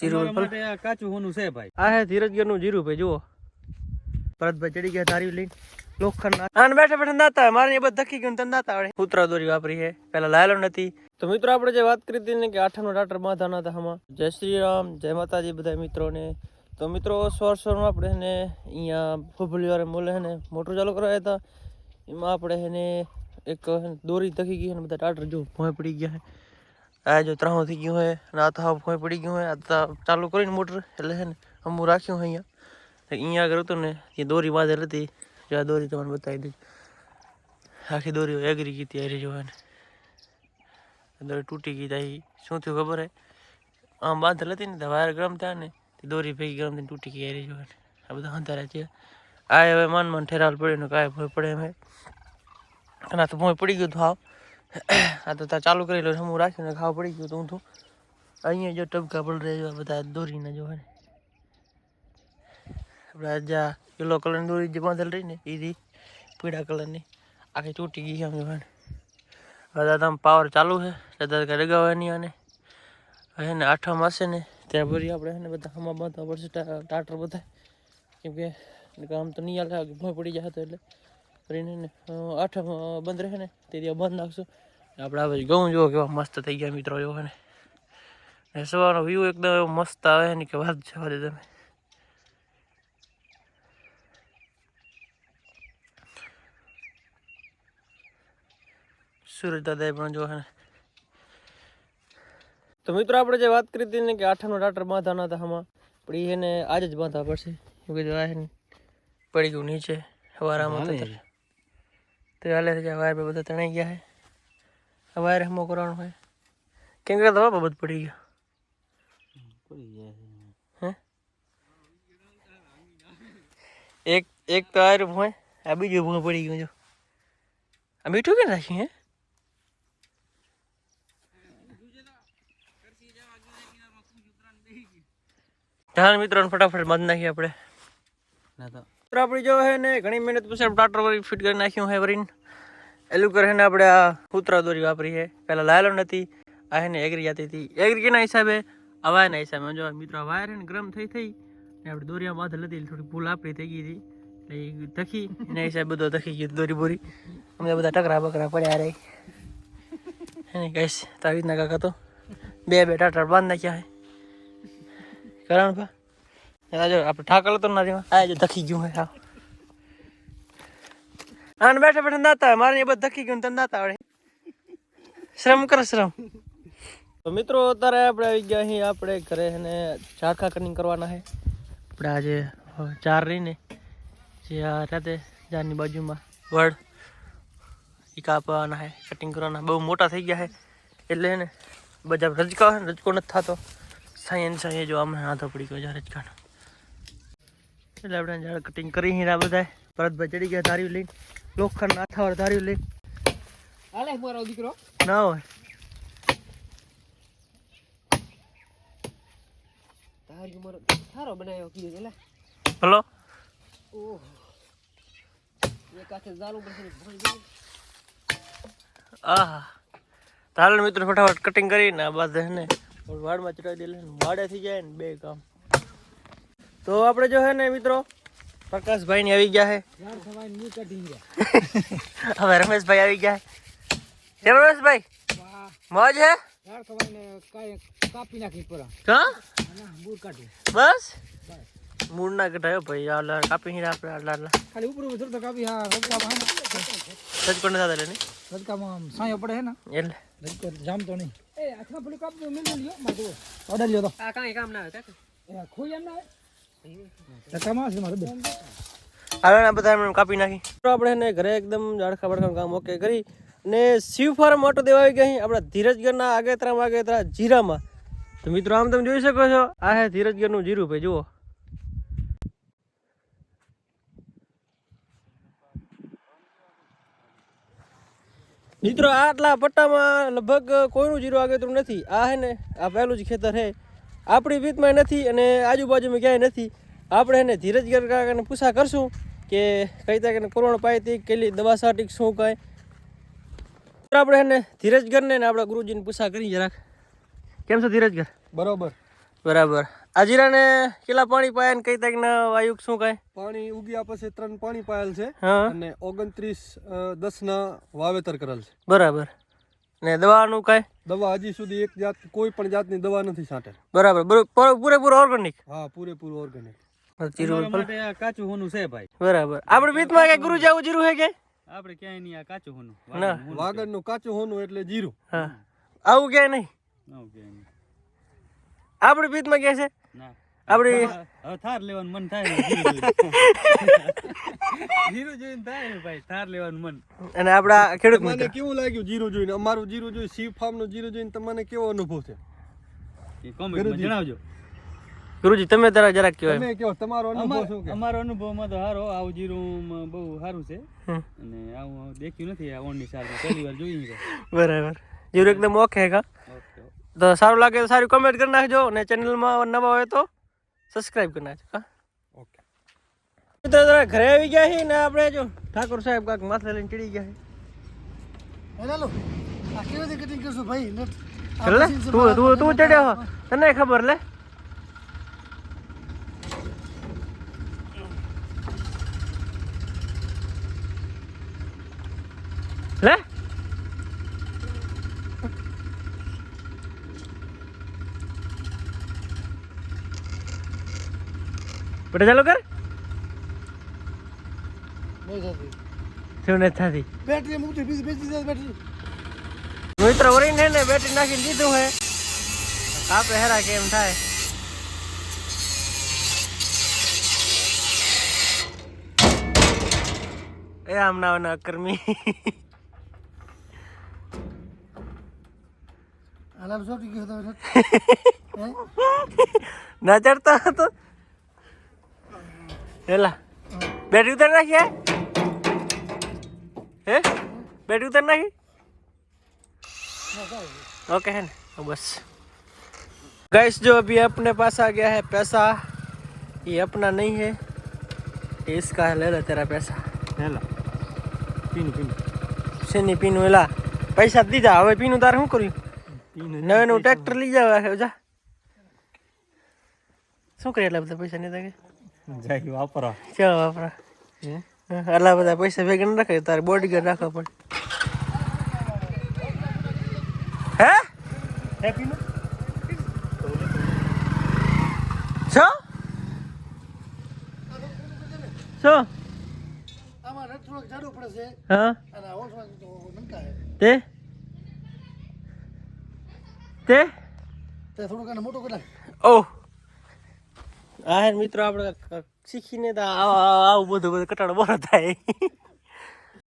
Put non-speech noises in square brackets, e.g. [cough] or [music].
જીરું માટે આ કાચું હોનું છે ભાઈ. આ હે જીરું ભાઈ જુઓ. ભરતભાઈ ચડી ગયા તારી લઈને. લોખંડ બેઠા બેઠા નાતા મારે એ બધું ધકી ગયું તને નાતા આવડે દોરી વાપરી છે. પેલા લાયેલો નથી. તો મિત્રો આપણે જે વાત કરી હતી ને કે આઠમનો ટાટર માથા હતા હમણાં જય શ્રી રામ જય માતાજી બધા મિત્રોને. તો મિત્રો સ્વર સ્વરમાં આપણે એને અહીંયા ફૂફલી મોલે ને મોટર ચાલુ કરાવ્યા હતા. એમાં આપણે એને એક દોરી ધકી ગઈ અને બધા ટાટર જો ભોંય પડી ગયા આ જો ત્રાહું થઈ ગયું હોય અને આ તો હાવ ભોંય પડી ગયું હોય. આ તો ચાલુ કરીને મોટર, એટલે છે ને અમું રાખ્યું હોય અહીંયા. અહીંયા આગળ હતું ને, એ દોરી બાંધેલ હતી. જો આ દોરી તમને બતાવી દઈ આખી દોરી એગરી ગઈ હતી હારી જોવાને દોરી તૂટી ગઈ હતી શું થયું ખબર હે? આમ બાંધેલ હતી ને, તો વાયર ગરમ થયા ને, તે દોરી ભેગી ગરમ થઈને તૂટી ગઈ હારી જોવાને આ બધા અંધારા છે. આ હવે માન માન ઠેરાલ પડ્યો ને કાંઈ ભોય પડે એમ અને આ તો ભોય પડી ગયું હતું હાવ. [clears throat] આ તો ચાલુ કરી લો હું રાખ્યું ને ખાવ પડી ગયું તો હું તો અહીંયા જો ટબકા પડ રહ્યા બધા દોરીને જોવા ને. આપણે જ્યાં યલો કલરની દોરી જે બાંધેલ રહી ને એ રી પીળા કલરની આખી તૂટી ગઈ આમ જોવા ને. દાદા પાવર ચાલુ છે, દાદા કાંઈ રગાવવાની આને. હવે ને આઠમ હશે ને, ત્યાં ભરી આપણે ને બધા હમા બાંધવા પડશે ટાટર બધા કેમ કે, કામ તો નહીં હાલે કે પડી પડી તો એટલે. કરીને ને આઠમ બંધ રહે ને તે દિવસ બંધ નાખશું. આપણે આ બાજુ ઘઉં જુઓ કેવા મસ્ત થઈ ગયા મિત્રો એવો ને. ને સવારનો વ્યૂ એકદમ એવો મસ્ત આવે ને કે વાત જવા દે તમે. સુરજ દાદાએ પણ જો ને. તો મિત્રો આપણે જે વાત કરી હતી ને કે આઠમનો ડાક્ટર બાંધવાના હતા આમાં પણ એને આજે જ બાંધવા પડશે. કેમ કીધું આ પડી ગયું નીચે હવારામાં તો હાલે. છે વાયર બધા તણાઈ ગયા છે. આ વાયર હમો કરવાનું હોય કેમ કે દવા બાબત પડી ગયો. હે? એક એક તો આયર હોય આ બીજું ભૂં પડી ગયું જો. આ મીઠું કે નાખ્યું હે? ધાન મિત્રો ફટાફટ બંધ નાખીએ આપણે. ના તો મિત્રો આપણી જો હે ને ઘણી મહેનત પછી ટાટર વળી ફિટ કરી નાખ્યું હે વરીને એલું કરે ને આપણે આ કૂતરા દોરી વાપરી છે પહેલાં લાયેલો નથી આ હે ને એગરી જતી હતી. એગરી કેના હિસાબે? આ વાયરના હિસાબે. જો મિત્રો વાયર હે ને ગરમ થઈ થઈ ને આપણે દોરિયા બાંધ લતી થોડી ભૂલ આપણી થઈ ગઈ હતી. એટલે ધખી, એના હિસાબે બધો ધખી ગયો દોરી બોરી અમે બધા ટકરા બકરા પડ્યા રહી હે ને કહીશ તો આવી રીતના કાકા તો બે બે ટાટર બાંધ નાખ્યા હે. કરણ ભા જો આપણે ઠાકર તો નથી આ જો ધકી ગયું હે. આને બેઠા બેઠા નાતા આવે. મારે એ બધું ધકી ગયું ને તને નાતા આવડે. શ્રમ કર શ્રમ. તો મિત્રો અત્યારે આપણે આવી ગયા અહીં આપણે ઘરે ચારખા ઝાડખા કટિંગ કરવાના છે. આપણે આજે ચાર રહીને જે આ રાતે જારની બાજુમાં વડ એ કાપવાના છે કટિંગ કરવાના. બહુ મોટા થઈ ગયા છે. એટલે ને બધા રજકા રજકો નથી થતો. સાંયે ને જો આમને હાથો પડી ગયો છે રજકાનો. એટલે આપણે ઝાડ કટિંગ કરી હીરા બધા ભરતભાઈ ચડી ગયા ધાર્યું લઈ લોખંડ નાથાવાર ધાર્યું લઈ હાલે મારો દીકરો. ના હોય. તારી મારો સારો બનાવ્યો કીધું એટલે હલો. ઓહ. એક હાથે જાલું પડશે. આહા. તાલ મિત્રો ફટાફટ કટિંગ કરીને આ બાદ ને વાડમાં ચડાવી દે વાડે થઈ જાય ને બે કામ. તો આપણે જો હે ને મિત્રો પ્રકાશભાઈ ની આવી ગયા છે યાર સવાયની કટિંગ ગયા હવે રમેશભાઈ આવી ગયા હે. રમેશભાઈ? વાહ મોજ હે? હા? બસ? મૂળ ના કઢાયો ભાઈ આલા કાપી હીરા આપણે આટલા આટલા ખાલી ઉપર ઉતર તો કાપી હા માં સજ કોને થતા નહીં સાયો પડે હે. ને એટલે. જામ તો નહીં. એ હાથમાં પેલું કાપ મિલ લ્યો મારો ઓર્ડર લ્યો તો. આ કાંઈ કામ ના આવે એ ખોઈ એમ ના આવે. રકામાં છે મારે બે હવે આ બધા એમને કાપી નાખી. આપણે એને ઘરે એકદમ ઝાડખા કામ ઓકે કરી ને શિવ ફાર્મ ઓટો દેવા આવી ગઈ આપણા ધીરજગરના આગેતરામાં આગેતરા જીરામાં. મિત્રો, આમ તમે જોઈ શકો છો, આ હે ધીરજગરનું જીરું ભાઈ, જુઓ. મિત્રો, આટલા પટ્ટામાં લગભગ કોઈનું જીરું આગેતરું નથી. આ હે ને, આ પહેલું જ ખેતર છે. આપણી રીતમાં નથી અને આજુબાજુમાં ક્યાંય નથી. આપણે એને ધીરજગર કાકાને પૂછા કરશું કે કઈ રીતે કોરોના પાય હતી કેટલી દવા સાટી શું કાંઈ. આપણે એને ધીરજગરને ને આપણા ગુરુજીને પૂછા કરી જરાક કેમ છો ધીરજગર? બરોબર. બરાબર. આજીરાને જીરાને કેટલા પાણી પાયા ને કઈ તારીખના વાયુ શું કાંઈ? પાણી ઉગ્યા પછી ત્રણ પાણી પાયેલ છે અને ઓગણત્રીસ દસ ના વાવેતર કરેલ છે. બરાબર. ને દવાનું કાંઈ? દવા હજી સુધી એક જાત કોઈ પણ જાતની દવા નથી છાંટેલ બરાબર. પૂરેપૂરો પૂરેપૂરું ઓર્ગેનિક હા પૂરેપૂરું ઓર્ગેનિક કાચું હોનું છે ભાઈ. બરાબર. આપણે બીજમાં કઈ ગુરુ જાવું જીરું હે કે આપણે ક્યાંય નહીં આ કાચું હોનું. ના. વાગડનું કાચું હોનું એટલે જીરું. હા. આવું ક્યાંય નહીં. આપણી બીજમાં ક્યાં છે? ના. આપણી થાર લેવાનું મન થાય [laughs] જીરું જોઈને. થાય ને ભાઈ થાર લેવાનું મન. અને આપણા ખેડૂત મને કેવું લાગ્યું જીરું જોઈને? અમારું જીરું જોઈ સી ફાર્મનું જીરું જોઈને તમને કેવો અનુભવ છે? કોમેન્ટમાં જણાવજો. ગુરુજી તમે તારા જરાક કહેવાય. તમે કહો તમારો અનુભવ શું કે? અમારો અનુભવમાં તો સારો આવું જીરું બહુ સારું છે. અને આવું દેખ્યું નથી આ ઓણની સાલ પહેલી વાર જોયું છે. બરાબર. જીરું એકદમ ઓકે કા તો સારું લાગે તો સારું કમેન્ટ કરી નાખજો અને ચેનલમાં નવા હોય તો સબસ્ક્રાઇબ કરી નાખજો હા. મિત્રો તારા ઘરે આવી ગયા છે ને આપણે જો? ઠાકોર સાહેબ કાંક માથે લઈને ચડી ગયા છે હેલો આ કેવી રીતે કટિંગ કરશું ભાઈ? નેટ ચાલ તું તું તું ચડ્યો તને ખબર લે. લે. બેટા ચાલુ કર. શું નથી થતી બેટરી મૂકી બીજી બેસી જાય બેટરી. મિત્ર વરીને ને બેટરી નાખી દીધું હે. આપે હેરા કેમ થાય. એ આમ ના ના કર્મી હાલાલ શું ગયો તો [laughs] ના ચડતો હતો. એલા બેટરી ઉતાર નાખી હે હે બેટરી ઉતાર નાખી ओके है ना तो बस गैस जो अभी अपने पास आ गया है पैसा ये अपना नहीं है ये इसका है ले ले तेरा पैसा હેલા પીનું પીનું શેની પીનું એલા પૈસા દીધા હવે પીનું તારે શું કર્યું નવે નવું ટ્રેક્ટર લઈ જાવ હે જા શું કરે એટલા બધા પૈસા નહીં તાકે જાય વાપરા ચાલ વાપરા આટલા બધા પૈસા ભેગા ન રાખે તારે બોડીગાર્ડ રાખવા પડે. હે? હે છો? છે? હા? અને આ ઓછો તો તે? તે? થોડુંક મોટો કરી ઓહ. આ મિત્રો આપણે શીખીને તો આવું બધું બધું કટાડો બરો થાય.